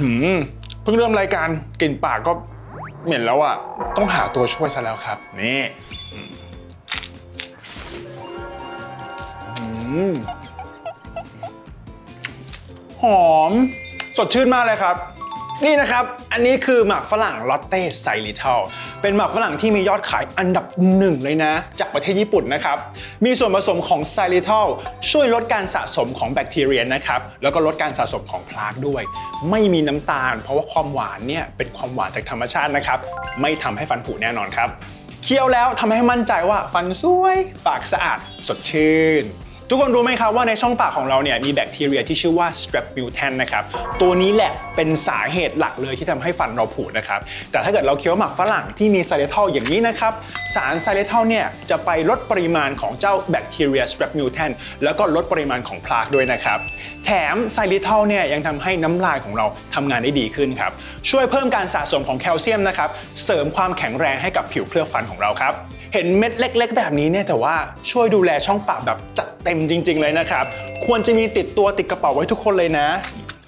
หืมเพิ่งเริ่มรายการกลิ่นปากก็เหม็นแล้วอะ ต้องหาตัวช่วยซะแล้วครับ นี่อืมหอม สดชื่นมากเลยครับ นี่นะครับ อันนี้คือหมากฝรั่งลอตเต้ไซริทัลเป็นหมากฝรั่งที่มียอดขายอันดับหนึ่งเลยนะ จากประเทศญี่ปุ่นนะครับ มีส่วนผสมของไซริทัลช่วยลดการสะสมของแบคทีเรียนะครับ แล้วก็ลดการสะสมของพลากด้วย ไม่มีน้ำตาล เพราะว่าความหวานเนี่ยเป็นความหวานจากธรรมชาตินะครับ ไม่ทำให้ฟันผุแน่นอนครับ เคี้ยวแล้วทำให้มั่นใจว่าฟันสวย ปากสะอาด สดชื่น ทุกคนรู้ไหมครับว่าในช่องปากของเราเนี่ยมีแบคทีเรียที่ชื่อว่า strep mutant นะครับ ตัวนี้แหละเป็นสาเหตุหลักเลยที่ทำให้ฟันเราผุนะครับ แต่ถ้าเกิดเราเคี้ยวหมากฝรั่งที่มีไซเลทอลอย่างนี้นะครับ สารไซเลทอลเนี่ยจะไปลดปริมาณของเจ้าแบคทีเรีย strep mutant แล้วก็ลดปริมาณของพลากด้วยนะครับ แถมไซเลทอลเนี่ยยังทำให้น้ำลายของเราทำงานได้ดีขึ้นครับ ช่วยเพิ่มการสะสมของแคลเซียมนะครับ เสริมความแข็งแรงให้กับผิวเคลือบฟันของเราครับ เห็นเม็ดเล็ก ๆ แบบนี้เนี่ยแต่ว่าช่วยดูแลช่องปากแบบจัด เต็มจริง ๆ เลยนะครับ ควรจะมีติดตัวติดกระเป๋าไว้ทุกคนเลยนะ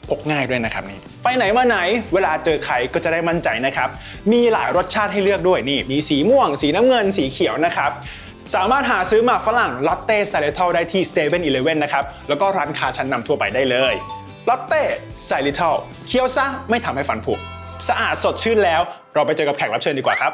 พกง่ายด้วยนะครับนี่ไปไหนมาไหน เวลาเจอใครก็จะได้มั่นใจนะครับ มีหลายรสชาติให้เลือกด้วยนี่ มีสีม่วง สีน้ำเงิน สีเขียวนะครับสามารถหาซื้อหมากฝรั่งลอตเต้ไซเลทอลได้ที่7 e เ e ่ e อนะครับ แล้วก็ร้านค้าชั้นนำทั่วไปได้เลยลอตเต้ไซเลทอลเคี้ยวซะไม่ทำให้ฟันผุสะอาดสดชื่นแล้ว เราไปเจอกับแขกรับเชิญดีกว่าครับ